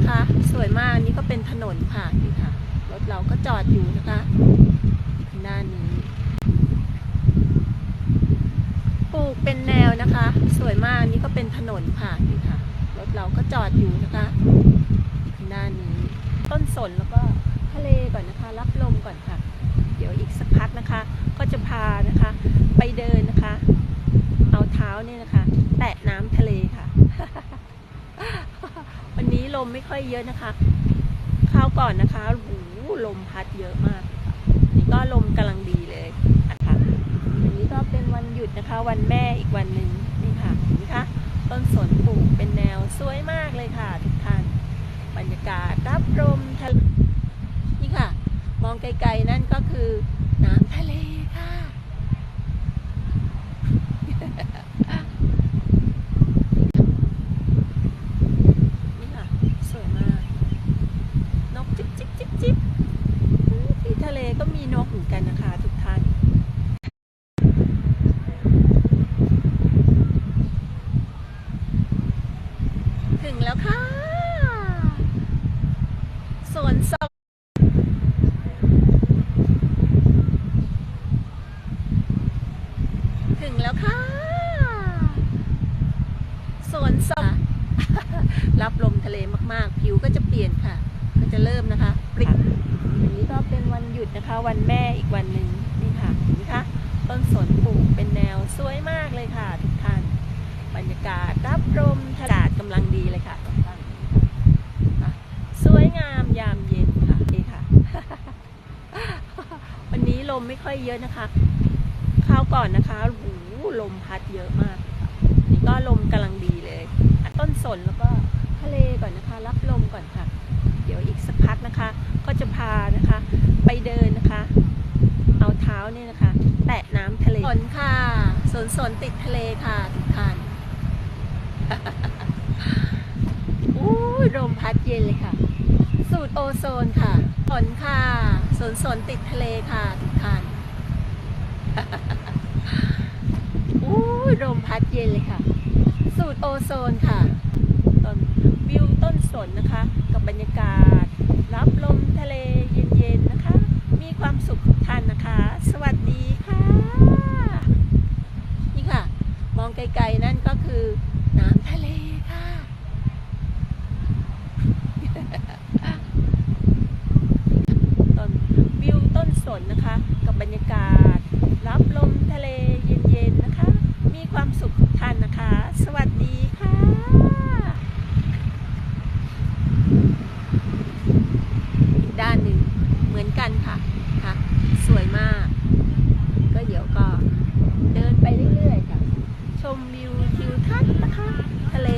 นะคะ สวยมากนนี้ก็เป็นถนนผ่านนี่ค่ะรถเราก็จอดอยู่นะคะทางด้านี้ปลูกเป็นแนวนะคะ สวยมากนนี้ก็เป็นถนนผ่านนี่ค่ะรถเราก็จอดอยู่นะคะทางด้านี้ ต้นสนแล้วก็ทะเลก่อนนะคะ รับลมก่อนค่ะ เดี๋ยวอีกสักพักนะคะ ก็จะพานะคะ ไปเดินนะคะ เอาเท้าเนี่ยนะคะ แตะน้ำทะเลค่ะ ลมไม่ค่อยเยอะนะคะคราวก่อนนะคะโอ้โหลมพัดเยอะมาก นี่ก็ลมกำลังดีเลยนะคะวันนี้ก็เป็นวันหยุดนะคะ วันแม่อีกวันหนึ่งนี่ค่ะนไหมคะต้นสนปลูกเป็นแนวสวยมากเลยค่ะทุกท่านบรรยากาศรับลมทะนี่ค่ะ มองไกลๆนั่นำทะเลค่ะ นี่ค่ะ สวยมาก นกจิ๊บจิ๊บจิ๊บจิ๊บอื้อที่ทะเลก็มีนกเหมือนกันนะคะทุกท่าน ถึงแล้วค่ะ สวนสวถึงแล้วค่ะ สวนสว รับลมทะเลมาก ๆ ผิวก็จะเปลี่ยนค่ะ ก็จะเริ่มนะคะปริกอันนี้ก็เป็นวันหยุดนะคะ วันแม่อีกวันหนึ่งนี่ค่ะเห็นไหมคะต้นสนปลูกเป็นแนวสวยมากเลยค่ะ ทุกท่าน บรรยากาศรับลมทะเลกำลังดีเลยค่ะทุกท่านค่ะสวยงามยามเย็นค่ะนี่ค่ะ วันนี้ลมไม่ค่อย เยอะนะคะคราวก่อนนะคะโอ้โหลมพัดเยอะมาก นี่ก็ลมกำลังดีเลย ต้นสนแล้วก็ทะเลก่อนนะคะ รับลมก่อนค่ะ เดี๋ยวอีกสักพักนะคะ ก็จะพานะคะ ไปเดินนะคะ เอาเท้าเนี่ยนะคะ แตะน้ำทะเลสนค่ะสนสนติดทะเลค่ะทุกท่านอู้ยลมพัดเย็นเลยค่ะ สูตรโอโซนค่ะสนค่ะสนสนติดทะเลค่ะทุกท่าน อู้ยลมพัดเย็นเลยค่ะ สูตรโอโซนค่ะต้นวิวต้นสนนะคะ กับบรรยากาศ รับลมทะเลเย็นๆนะคะ มีความสุขทุกท่านนะคะ สวัสดีค่ะ นี่ค่ะ มองไกลๆนั่นก็คือน้ำทะเลค่ะ ต้นวิวต้นสนนะคะ กับบรรยากาศ รับลมทะเลเย็นๆนะคะ มีความสุขทุกท่านนะคะ สวัสดีค่ะ อีกด้านหนึ่งเหมือนกันค่ะค่ะ สวยมาก ก็เดี๋ยวก็เดินไปเรื่อยๆค่ะ ชมวิวทิวทัศน์นะคะ ทะเล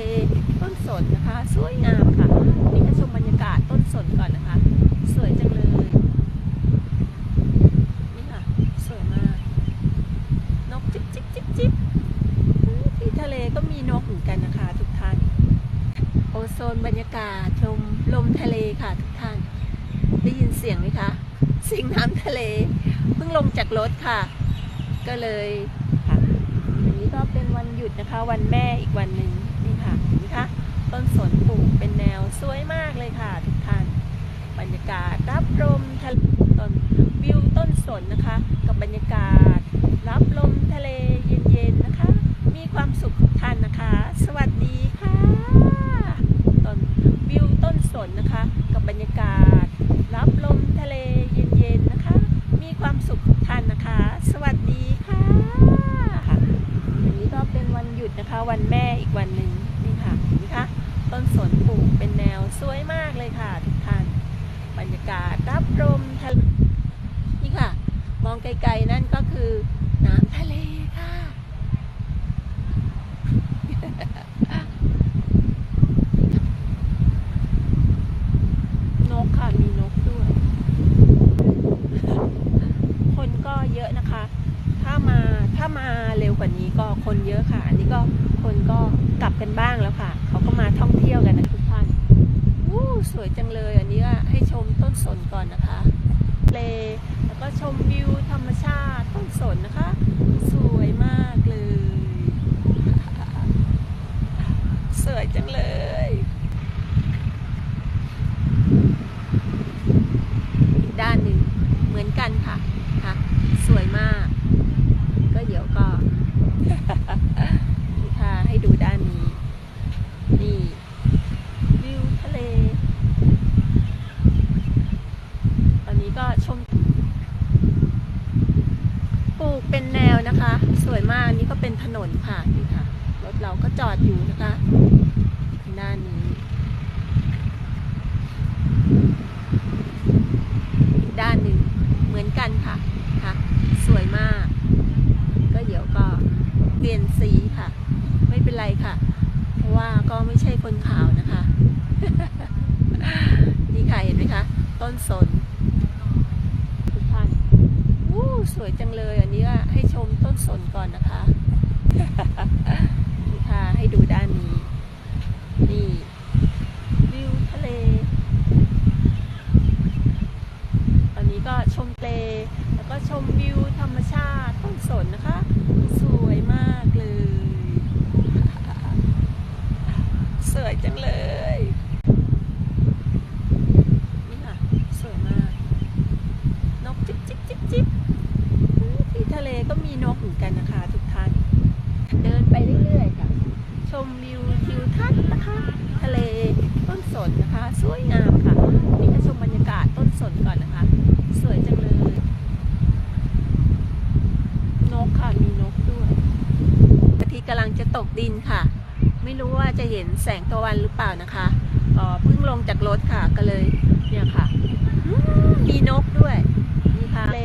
ต้นสนนะคะ สวยงามค่ะ นี่ก็ชมบรรยากาศต้นสนก่อนนะคะ สวยจังเลย นี่ค่ะ สวยมาก นกจิ๊บจิ๊บจิ๊บจิ๊บอื้อที่ทะเลก็มีนกเหมือนกันนะคะ ทุกท่าน โอโซนบรรยากาศชมลมทะเลค่ะทุกท่าน ได้ยินเสียงไหมคะเสียงน้ำทะเล เพิ่งลงจาก รถค่ะ ก็เลยค่ะวันนี้ก็เป็นวันหยุดนะคะ วันแม่อีกวันหนึ่งนี่ค่ะเห็นไหมคะต้นสนปลูกเป็นแนวสวยมากเลยค่ะ ทุกท่านบรรยากาศรับลมทะเลต้นวิวต้นสนนะคะ กับบรรยากาศรับลมทะเลเย็นๆนะคะ มีความสุขทุกท่านนะคะ สวัสดีค่ะต้นวิวต้นสนนะคะ กับบรรยากาศ รับลมทะเลเย็นๆนะคะ มีความสุขทุกท่านนะคะ สวัสดีค่ะค่ะวันนี้ก็เป็นวันหยุดนะคะ วันแม่อีกวันหนึ่งนี่ค่ะเห็นไหมคะต้นสนปลูกเป็นแนวสวยมากเลยค่ะทุกท่าน บรรยากาศรับลมทะเลนี่ค่ะ มองไกลๆนั่นก็คือน้ำทะเลค่ะ นกค่ะ มีนกด้วย คนก็เยอะนะคะ ถ้ามาถ้ามาเร็วกว่านี้ก็คนเยอะค่ะ อันนี้ก็คนก็กลับกันบ้างแล้วค่ะ เขาก็มาท่องเที่ยวกันนะ สวยจังเลยอันนี้ให้ชมต้นสนก่อนนะคะเลแล้วก็ชมวิวธรรมชาติต้นสนนะคะ สวยมากเลย นี้ก็เป็นถนนค่ะนี่ค่ะ รถเราก็จอดอยู่นะคะ ตกดินค่ะ ไม่รู้ว่าจะเห็นแสงตะวันหรือเปล่านะคะอ๋อเพิ่งลงจากรถค่ะก็เลยเนี่ยค่ะมีนกด้วยนี่ค่ะทะเล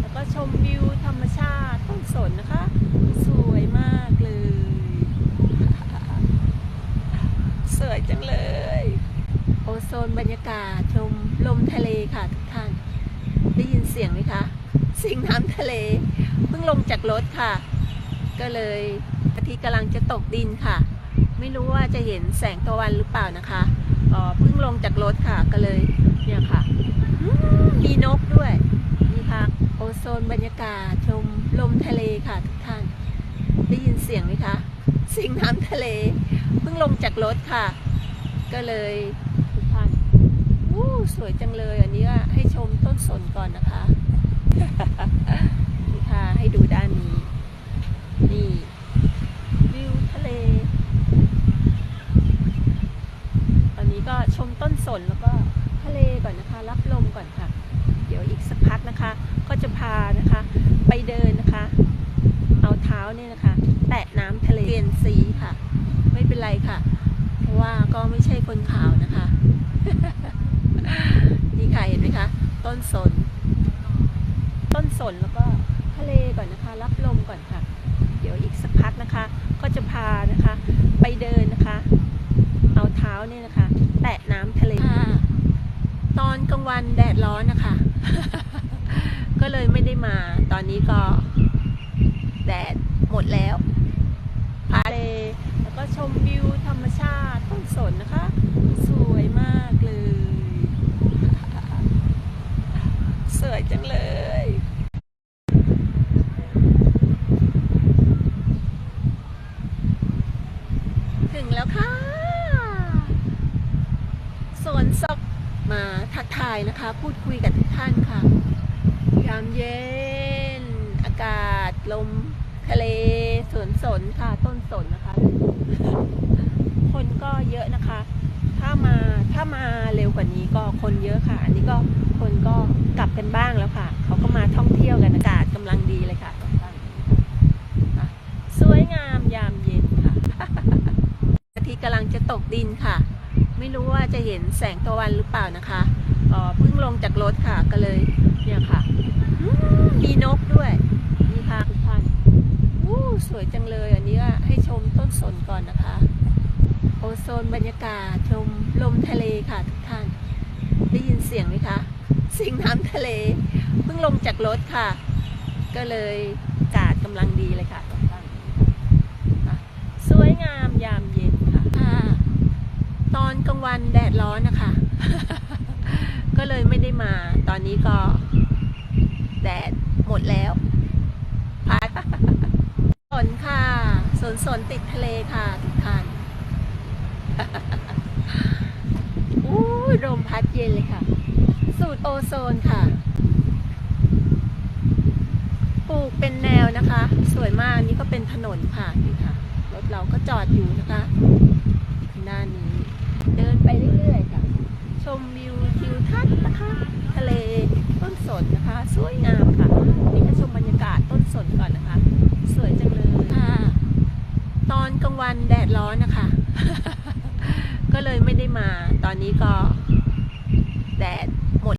แล้วก็ชมวิวธรรมชาติต้นสนนะคะ สวยมากเลย สวยจังเลย โอโซนบรรยากาศชมลมทะเลค่ะทุกท่าน ได้ยินเสียงไหมคะเสียงน้ำทะเล เพิ่งลงจากรถค่ะ ก็เลย ทิตย์กำลังจะตกดินค่ะ ไม่รู้ว่าจะเห็นแสงตะวันหรือเปล่านะคะอ๋อเพิ่งลงจากรถค่ะก็เลยเนี่ยค่ะมีนกด้วยนี่ค่ะโอโซนบรรยากาศชมลมทะเลค่ะทุกท่าน ได้ยินเสียงไหมคะเสียงน้ำทะเล เพิ่งลงจากรถค่ะ ก็เลยทุกท่านอู้สวยจังเลยอันนี้ให้ชมต้นสนก่อนนะคะ นี่ค่ะ ให้ดูด้านนี้ นี่วิวทะเล ตอนนี้ก็ชมต้นสนแล้วก็ทะเลก่อนนะคะ รับลมก่อนค่ะ เดี๋ยวอีกสักพักนะคะ ก็จะพานะคะ ไปเดินนะคะ เอาเท้าเนี่ยนะคะ แตะน้ำทะเลเปลี่ยนสีค่ะ ไม่เป็นไรค่ะ เพราะว่าก็ไม่ใช่คนขาวนะคะ นี่ค่ะเห็นไหมคะ ต้นสน ต้นสนแล้วก็ทะเลก่อนนะคะ รับลมก่อนค่ะ เดี๋ยวอีกสักพักนะคะ ก็จะพานะคะ ไปเดินนะคะ เอาเท้าเนี่ยนะคะ แตะน้ำทะเลค่ะตอนกลางวันแดดร้อนนะคะ ก็เลยไม่ได้มา ตอนนี้ก็แดด หมดแล้วพาทะเลแล้วก็ชมวิวธรรมชาติต้นสนนะคะ สวยมากเลย สวยจังเลยถึงแล้วค่ะสวนศพมาทักทายนะคะ พูดคุยกับทุกท่านค่ะ ยามเย็น อากาศ ลม ทะเล สนค่ะต้นสนนะคะ คนก็เยอะนะคะ ถ้ามาถ้ามาเร็วกว่านี้ก็คนเยอะค่ะ อันนี้ก็คนก็กลับกันบ้างแล้วค่ะ เขาก็มาท่องเที่ยวกันอากาศกำลังดีเลยค่ะ สวยงามยามเย็นค่ะอาทิตย์กำลังจะตกดินค่ะ ไม่รู้ว่าจะเห็นแสงตะวันหรือเปล่านะคะเพิ่งลงจากรถค่ะก็เลยเนี่ยค่ะ มีนกด้วยนี่ค่ะ สวยจังเลยอันนี้ให้ชมต้นสนก่อนนะคะ โอโซนบรรยากาศชมลมทะเลค่ะทุกท่าน ได้ยินเสียงไหมคะเสียงน้ำทะเลเพิ่งลงจากรถค่ะ ก็เลยอากาศกำลังดีเลยค่ะทุกท่านสวยงามยามเย็นค่ะค่ะตอนกลางวันแดดร้อนนะคะ ก็เลยไม่ได้มา ตอนนี้ก็แดดหมดแล้วพัก สนค่ะสว นสนติดทะเลค่ะทุกท่านอู้ยลมพัดเย็นเลยค่ะ สูตรโอโซนค่ะ ปลูกเป็นแนวนะคะ สวยมากนี่ก็เป็นถนนค่ะนี่ค่ะ รถเราก็จอดอยู่นะคะ